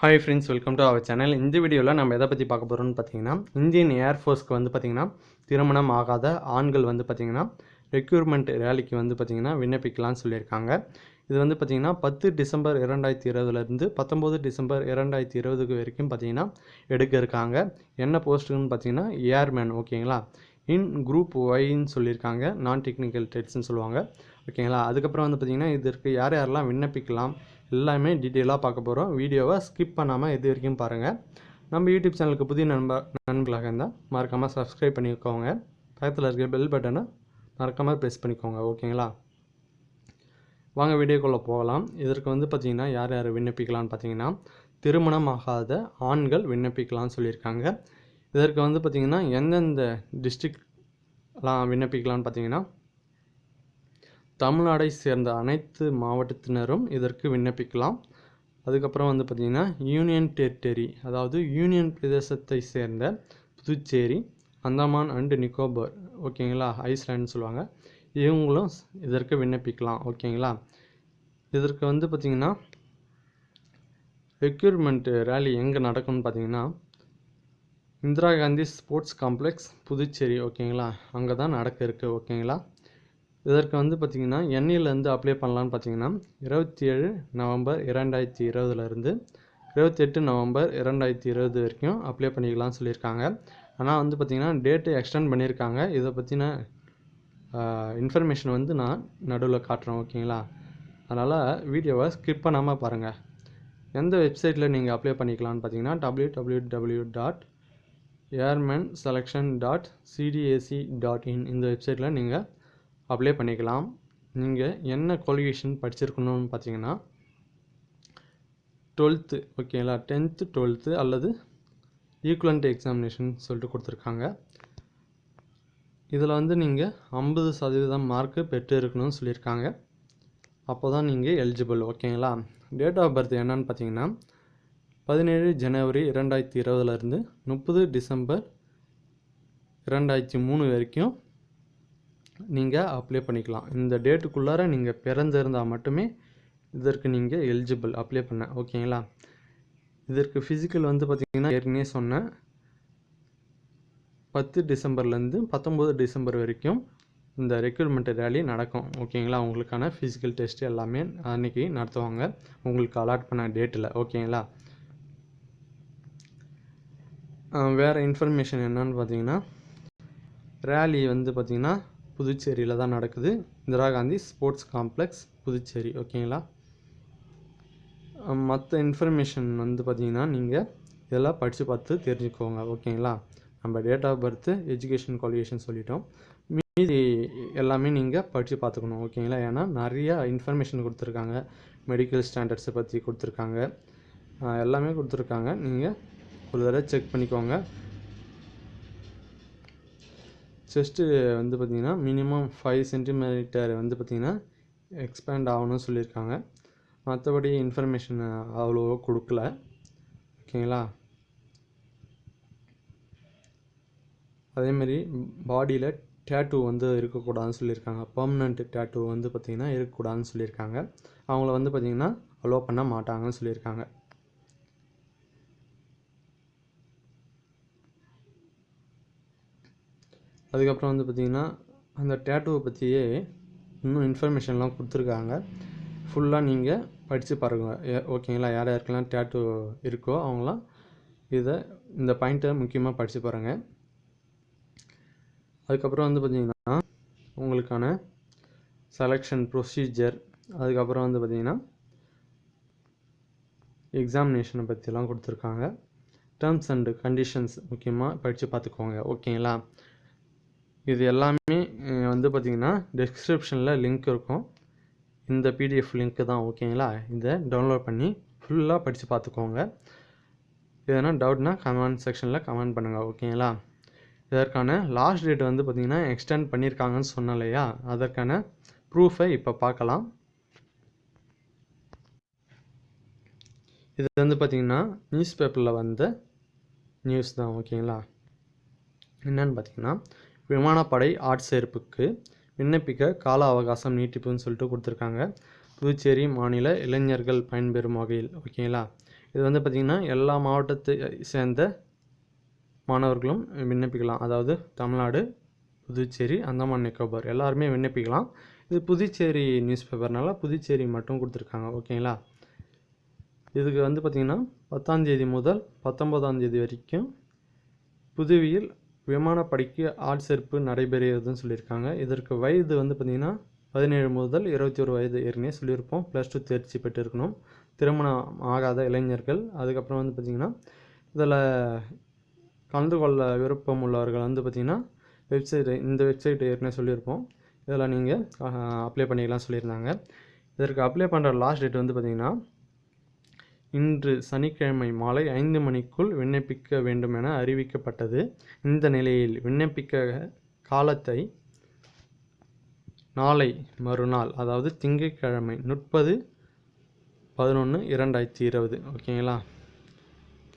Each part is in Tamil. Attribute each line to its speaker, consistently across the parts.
Speaker 1: Hi friends welcome to our channel இந்த வீடியோவில் நம்ம எதை பற்றி பார்க்க போகிறோம்னு பார்த்தீங்கன்னா இந்தியன் ஏர்ஃபோர்ஸ்க்கு வந்து பார்த்திங்கன்னா திருமணம் ஆகாத ஆண்கள் வந்து பார்த்திங்கன்னா ரெக்யூர்மெண்ட் ரேலிக்கு வந்து பார்த்திங்கன்னா விண்ணப்பிக்கலாம்னு சொல்லியிருக்காங்க. இது வந்து பார்த்திங்கன்னா பத்து டிசம்பர் இரண்டாயிரத்தி இருபதுலேருந்து பத்தொம்போது டிசம்பர் இரண்டாயிரத்தி இருபதுக்கு வரைக்கும் பார்த்திங்கன்னா எடுக்க இருக்காங்க என்ன போஸ்ட்டுன்னு பார்த்தீங்கன்னா ஏர்மேன் ஓகேங்களா இன் குரூப் ஒய்ன்னு சொல்லியிருக்காங்க. நான் டெக்னிக்கல் ட்ரெட்ஸ்னு சொல்லுவாங்க. ஓகேங்களா? அதுக்கப்புறம் வந்து பார்த்திங்கன்னா இதற்கு யார் யாரெல்லாம் விண்ணப்பிக்கலாம் எல்லாமே டீட்டெயிலாக பார்க்க போகிறோம் வீடியோவை ஸ்கிப் பண்ணாமல் இது வரைக்கும் பாருங்கள் நம்ம யூடியூப் சேனலுக்கு புதிய நண்ப நண்பர்களாக இருந்தால் மறக்காமல் சப்ஸ்கிரைப் பண்ணிக்கோங்க. பக்கத்தில் இருக்கிற பெல் பட்டனை மறக்காமல் ப்ரெஸ் பண்ணிக்கோங்க. ஓகேங்களா? வாங்க வீடியோக்குள்ளே போகலாம். இதற்கு வந்து பார்த்திங்கன்னா யார் யார் விண்ணப்பிக்கலாம்னு பார்த்தீங்கன்னா திருமணம் ஆகாத ஆண்கள் விண்ணப்பிக்கலாம்னு சொல்லியிருக்காங்க. இதற்கு வந்து பார்த்திங்கன்னா எந்தெந்த டிஸ்ட்ரிக்ட்லாம் விண்ணப்பிக்கலாம்னு பார்த்தீங்கன்னா தமிழ்நாடை சேர்ந்த அனைத்து மாவட்டத்தினரும் இதற்கு விண்ணப்பிக்கலாம். அதுக்கப்புறம் வந்து பார்த்திங்கன்னா யூனியன் டெரிட்டரி அதாவது யூனியன் பிரதேசத்தை சேர்ந்த புதுச்சேரி அந்தமான் அண்டு நிக்கோபார் ஓகேங்களா? ஐஸ்லாண்டுன்னு சொல்லுவாங்க. இவங்களும் இதற்கு விண்ணப்பிக்கலாம் ஓகேங்களா? இதற்கு வந்து பார்த்திங்கன்னா ரெக்யூர்மெண்ட் ரேலி எங்கே நடக்கும்னு பார்த்தீங்கன்னா இந்திரா காந்தி ஸ்போர்ட்ஸ் காம்ப்ளெக்ஸ் புதுச்சேரி ஓகேங்களா? அங்கே தான் நடக்க இருக்குது ஓகேங்களா? இதற்கு வந்து பார்த்திங்கன்னா எண்ணெயிலேருந்து அப்ளை பண்ணலான்னு பார்த்தீங்கன்னா இருபத்தி ஏழு நவம்பர் இரண்டாயிரத்தி இருபதுலேருந்து இருபத்தெட்டு நவம்பர் இரண்டாயிரத்தி இருபது வரைக்கும் அப்ளை பண்ணிக்கலாம்னு சொல்லியிருக்காங்க. ஆனால் வந்து பார்த்திங்கன்னா டேட்டு எக்ஸ்டெண்ட் பண்ணியிருக்காங்க. இதை பற்றின இன்ஃபர்மேஷன் வந்து நான் நடுவில் காட்டுறேன் ஓகேங்களா அதனால் வீடியோவை ஸ்கிப் பண்ணாமல் பாருங்கள் எந்த வெப்சைட்டில் நீங்கள் அப்ளை பண்ணிக்கலாம்னு பார்த்தீங்கன்னா W W W dot airmen selection dot CDAC dot in இந்த வெப்சைட்டில் நீங்கள் அப்ளை பண்ணிக்கலாம். நீங்கள் என்ன குவாலிஃபிகேஷன் படிச்சிருக்கணும்னு பார்த்தீங்கன்னா டுவெல்த்து ஓகேங்களா டென்த்து டுவெல்த்து அல்லது ஈக்குவலண்ட் எக்ஸாமினேஷன் சொல்லிட்டு கொடுத்துருக்காங்க. இதில் வந்து நீங்கள் ஐம்பது சதவீதம் மார்க்கு பெற்று இருக்கணும்னு சொல்லியிருக்காங்க. அப்போ தான் நீங்கள் எலிஜிபிள் ஓகேங்களா டேட் ஆஃப் பர்த் என்னன்னு பார்த்தீங்கன்னா பதினேழு ஜனவரி இரண்டாயிரத்தி இருபதுலேருந்து முப்பது டிசம்பர் இரண்டாயிரத்தி மூணு வரைக்கும் நீங்கள் அப்ளை பண்ணிக்கலாம். இந்த டேட்டுக்குள்ளார நீங்கள் பிறந்திருந்தால் மட்டுமே இதற்கு நீங்கள் எலிஜிபிள் அப்ளை பண்ண ஓகேங்களா இதற்கு ஃபிசிக்கல் வந்து பார்த்திங்கன்னா ஏற்கனவே சொன்னேன் பத்து டிசம்பர்லேருந்து பத்தொம்போது டிசம்பர் வரைக்கும் இந்த ரெக்ரூட்மெண்ட் ரேலி நடக்கும் ஓகேங்களா உங்களுக்கான ஃபிசிக்கல் டெஸ்ட் எல்லாமே அன்றைக்கி நடத்துவாங்க. உங்களுக்கு அலாட் பண்ண டேட்டில் ஓகேங்களா வேறு இன்ஃபர்மேஷன் என்னன்னு பார்த்தீங்கன்னா ரேலி வந்து பார்த்திங்கன்னா புதுச்சேரியில் தான் நடக்குது. Indira Gandhi sports complex Puducherry. ஓகேங்களா? மற்ற இன்ஃபர்மேஷன் வந்து பார்த்திங்கன்னா நீங்கள் இதெல்லாம் படித்து பார்த்து தெரிஞ்சுக்கோங்க. ஓகேங்களா? நம்ம date of birth education qualification சொல்லிட்டோம். மீதி எல்லாமே நீங்கள் படித்து பார்த்துக்கணும். ஓகேங்களா? ஏன்னா நிறையா இன்ஃபர்மேஷன் கொடுத்துருக்காங்க. மெடிக்கல் ஸ்டாண்டர்ட்ஸை பற்றி கொடுத்துருக்காங்க. எல்லாமே கொடுத்துருக்காங்க. நீங்கள் ஒரு தடவை செக் பண்ணிக்கோங்க. செஸ்ட்டு வந்து பார்த்திங்கன்னா மினிமம் ஃபைவ் சென்டிமீட்டர் வந்து பார்த்திங்கன்னா எக்ஸ்பேண்ட் ஆகணும்னு சொல்லியிருக்காங்க. மற்றபடி இன்ஃபர்மேஷன் அவ்வளோவா கொடுக்கல. ஓகேங்களா அதேமாரி பாடியில் டேட்டூ வந்து இருக்கக்கூடாதுன்னு சொல்லியிருக்காங்க. பர்மனண்ட் டேட்டூ வந்து பார்த்திங்கன்னா இருக்கக்கூடாதுன்னு சொல்லியிருக்காங்க. அவங்கள வந்து பார்த்திங்கன்னா அலோவ் பண்ண மாட்டாங்கன்னு சொல்லியிருக்காங்க. அதுக்கப்புறம் வந்து பார்த்திங்கன்னா அந்த டேட்டூவை பற்றியே இன்னும் இன்ஃபர்மேஷன்லாம் கொடுத்துருக்காங்க. ஃபுல்லாக நீங்கள் படித்து பாருங்கள் ஓகேங்களா? யார் யாருக்கெல்லாம் டேட்டூ இருக்கோ அவங்களாம் இதை இந்த பாயிண்ட்டை முக்கியமாக படித்து பாருங்கள் அதுக்கப்புறம் வந்து பார்த்திங்கன்னா உங்களுக்கான செலெக்ஷன் ப்ரொசீஜர் அதுக்கப்புறம் வந்து பார்த்திங்கன்னா எக்ஸாமினேஷனை பற்றிலாம் கொடுத்துருக்காங்க. டேர்ம்ஸ் அண்டு கண்டிஷன்ஸ் முக்கியமாக படித்து பார்த்துக்கோங்க. ஓகேங்களா? இது எல்லாமே வந்து பார்த்திங்கன்னா டிஸ்கிரிப்ஷனில் லிங்க் இருக்கும். இந்த பிடிஎஃப் லிங்க்கு தான் ஓகேங்களா இதை டவுன்லோட் பண்ணி ஃபுல்லாக படித்து பார்த்துக்கோங்க எதனா டவுட்னா கமெண்ட் செக்ஷனில் கமெண்ட் பண்ணுங்கள் ஓகேங்களா இதற்கான லாஸ்ட் டேட் வந்து பார்த்திங்கன்னா எக்ஸ்டெண்ட் பண்ணியிருக்காங்கன்னு சொன்னேன் இல்லையா அதற்கான ப்ரூஃபை இப்போ பார்க்கலாம் இது வந்து பார்த்திங்கன்னா நியூஸ் பேப்பரில் வந்த நியூஸ் தான் ஓகேங்களா என்னென்னு பார்த்தீங்கன்னா விமானப்படை ஆட்சேர்ப்புக்கு விண்ணப்பிக்க கால அவகாசம் நீட்டிப்புன்னு சொல்லிட்டு கொடுத்துருக்காங்க. புதுச்சேரி மாநில இளைஞர்கள் பயன்பெறும் வகையில் ஓகேங்களா இது வந்து பார்த்திங்கன்னா எல்லா மாவட்டத்தை சேர்ந்த மாணவர்களும் விண்ணப்பிக்கலாம். அதாவது தமிழ்நாடு புதுச்சேரி அந்தமான் நிக்கோபார். எல்லாருமே விண்ணப்பிக்கலாம். இது புதுச்சேரி நியூஸ் பேப்பர்னால புதுச்சேரி மட்டும் கொடுத்துருக்காங்க ஓகேங்களா இதுக்கு வந்து பார்த்திங்கன்னா பத்தாந்தேதி முதல் பத்தொன்பதாம் தேதி வரைக்கும் புதுவியில் விமானப்படைக்கு ஆள் சேர்ப்பு நடைபெறுகிறதுன்னு சொல்லியிருக்காங்க. இதற்கு வயது வந்து பார்த்திங்கன்னா பதினேழு முதல் இருபத்தி ஒரு வயது ஏற்கனவே சொல்லியிருப்போம். ப்ளஸ் டூ தேர்ச்சி பெற்றிருக்கணும். திருமணம் ஆகாத இளைஞர்கள். அதுக்கப்புறம் வந்து பார்த்திங்கன்னா இதில் கலந்து கொள்ள விருப்பம் உள்ளவர்கள் வந்து பார்த்திங்கன்னா வெப்சைட் இந்த வெப்சைட் ஏற்கனவே சொல்லியிருப்போம். இதில் நீங்கள் அப்ளை பண்ணிக்கலாம் சொல்லியிருந்தாங்க. இதற்கு அப்ளை பண்ணுற லாஸ்ட் டேட் வந்து பார்த்திங்கன்னா இன்று சனிக்கிழமை மாலை ஐந்து மணிக்குள் விண்ணப்பிக்க வேண்டும் என அறிவிக்கப்பட்டது. இந்த நிலையில் விண்ணப்பிக்க காலத்தை நாளை மறுநாள் அதாவது திங்கட்கிழமை முப்பது பதினொன்று இரண்டாயிரத்தி இருபது ஓகேங்களா?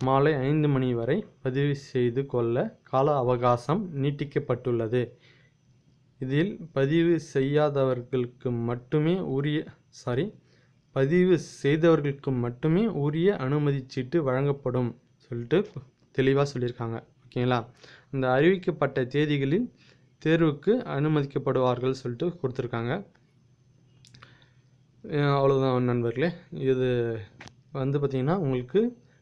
Speaker 1: மாலை ஐந்து மணி வரை பதிவு செய்து கொள்ள கால அவகாசம் நீட்டிக்கப்பட்டுள்ளது. இதில் பதிவு செய்யாதவர்களுக்கு மட்டுமே உரிய சாரி பதிவு செய்தவர்களுக்கு மட்டுமே உரிய அனுமதி சீட்டு வழங்கப்படும் சொல்லிட்டு தெளிவாக சொல்லியிருக்காங்க. ஓகேங்களா? இந்த அறிவிக்கப்பட்ட தேதிகளில் தேர்வுக்கு அனுமதிக்கப்படுவார்கள் சொல்லிட்டு கொடுத்துருக்காங்க. அவ்வளோதான் நண்பர்களே. இது வந்து பார்த்திங்கன்னா உங்களுக்கு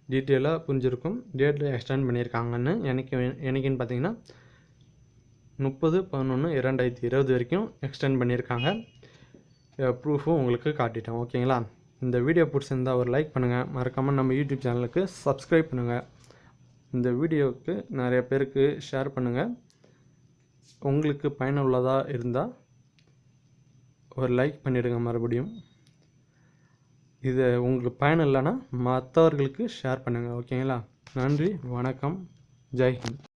Speaker 1: டீட்டெயிலாக புரிஞ்சிருக்கும். டேட் எக்ஸ்டெண்ட் பண்ணியிருக்காங்கன்னு எனக்கு எனக்குன்னு பார்த்தீங்கன்னா முப்பது பதினொன்று இரண்டாயிரத்தி இருபது வரைக்கும் எக்ஸ்டெண்ட் பண்ணியிருக்காங்க. ப்ரூஃபும் உங்களுக்கு காட்டிட்டேன் ஓகேங்களா? இந்த வீடியோ பிடிச்சிருந்தால் ஒரு லைக் பண்ணுங்கள் மறக்காமல் நம்ம யூடியூப் சேனலுக்கு சப்ஸ்கிரைப் பண்ணுங்கள் இந்த வீடியோவுக்கு நிறைய பேருக்கு ஷேர் பண்ணுங்கள் உங்களுக்கு பயனுள்ளதாக இருந்தால் ஒரு லைக் பண்ணிவிடுங்க மறுபடியும். இது உங்களுக்கு பயன் இல்லைன்னா மற்றவர்களுக்கு ஷேர் பண்ணுங்கள் ஓகேங்களா? நன்றி வணக்கம் ஜெய் ஹிந்த்.